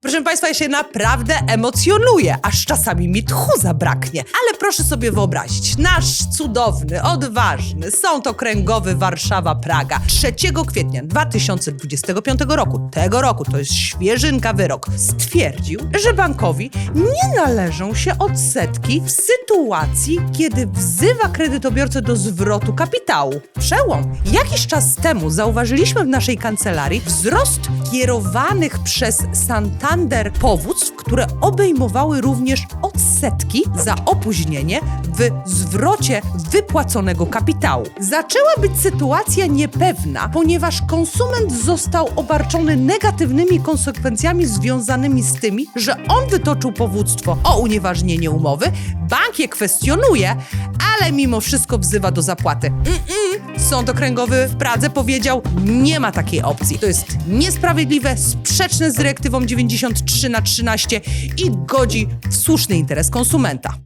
Proszę Państwa, ja się naprawdę emocjonuję, aż czasami mi tchu zabraknie. Ale proszę sobie wyobrazić, nasz cudowny, odważny sąd okręgowy Warszawa-Praga 3 kwietnia 2025 roku, tego roku, to jest świeżynka wyrok, stwierdził, że bankowi nie należą się odsetki w sytuacji, kiedy wzywa kredytobiorcę do zwrotu kapitału. Przełom. Jakiś czas temu zauważyliśmy w naszej kancelarii wzrost kierowanych przez Santander powództw, które obejmowały również odsetki za opóźnienie w zwrocie wypłaconego kapitału. Zaczęła być sytuacja niepewna, ponieważ konsument został obarczony negatywnymi konsekwencjami związanymi z tymi, że on wytoczył powództwo o unieważnienie umowy, bank je kwestionuje, ale mimo wszystko wzywa do zapłaty. Mm-mm. Sąd okręgowy w Pradze powiedział, nie ma takiej opcji. To jest niesprawiedliwe, sprzeczne z dyrektywą 93 na 13 i godzi w słuszny interes konsumenta.